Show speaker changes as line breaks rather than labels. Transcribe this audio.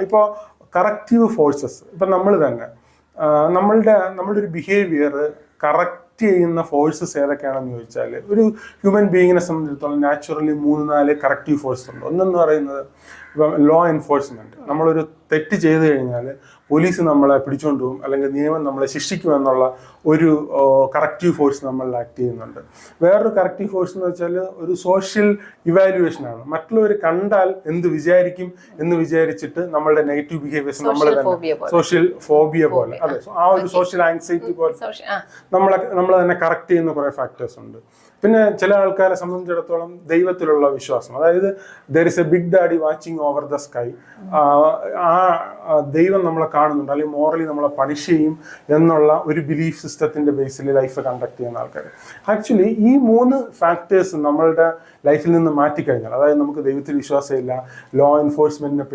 ഇപ്പോൾ corrective forces ഇപ്പം നമ്മൾ തന്നെ നമ്മളുടെ നമ്മളുടെ ഒരു ബിഹേവിയർ കറക്റ്റ് ചെയ്യുന്ന ഫോഴ്സസ് ഏതൊക്കെയാണെന്ന് ചോദിച്ചാൽ ഒരു ഹ്യൂമൻ ബീയിങ്ങിനെ സംബന്ധിച്ചിടത്തോളം നാച്ചുറലി മൂന്ന് നാല് കറക്റ്റീവ് ഫോഴ്സ് ഉണ്ട്. ഒന്നെന്ന് പറയുന്നത് ഇപ്പം ലോ എൻഫോഴ്സ്മെന്റ് നമ്മളൊരു തെറ്റ് ചെയ്തു കഴിഞ്ഞാൽ പോലീസ് നമ്മളെ പിടിച്ചുകൊണ്ട് പോകും അല്ലെങ്കിൽ നിയമം നമ്മളെ ശിക്ഷിക്കും എന്നുള്ള ഒരു കറക്റ്റീവ് ഫോഴ്സ് നമ്മൾ ആക്ട് ചെയ്യുന്നുണ്ട്. വേറൊരു കറക്റ്റീവ് ഫോഴ്സ് എന്ന് വെച്ചാൽ ഒരു സോഷ്യൽ ഇവാലുവേഷൻ ആണ്. മറ്റുള്ളവർ കണ്ടാൽ എന്ത് വിചാരിക്കും എന്ന് വിചാരിച്ചിട്ട് നമ്മളുടെ നെഗറ്റീവ് ബിഹേവിയേഴ്സ് നമ്മൾ തന്നെ സോഷ്യൽ ഫോബിയ പോലെ. അതെ. ആ ഒരു സോഷ്യൽ ആങ്സൈറ്റി പോലെ.
നമ്മളെ നമ്മൾ
നമ്മളെ നമ്മൾ തന്നെ കറക്റ്റ് ചെയ്യുന്ന കുറേ ഫാക്ടേഴ്സ് ഉണ്ട്. പിന്നെ ചില ആൾക്കാരെ സംബന്ധിച്ചിടത്തോളം ദൈവത്തിലുള്ള വിശ്വാസം. അതായത് there is a big daddy watching over the sky ആ ദൈവം നമ്മളെ കാണുന്നുണ്ട്. അല്ലെങ്കിൽ മോറലി നമ്മളെ പണിഷ് ചെയ്യും എന്നുള്ള ഒരു ബിലീഫ് സിസ്റ്റത്തിന്റെ ബേസിൽ ലൈഫ് കണ്ടക്ട് ചെയ്യുന്ന ആൾക്കാർ. ആക്ച്വലി ഈ മൂന്ന് ഫാക്ടേഴ്സ് നമ്മളുടെ ലൈഫിൽ നിന്ന് മാറ്റിക്കഴിഞ്ഞാൽ അതായത് നമുക്ക് ദൈവത്തിൽ വിശ്വാസമില്ല ലോ എൻഫോഴ്സ്മെന്റിനെ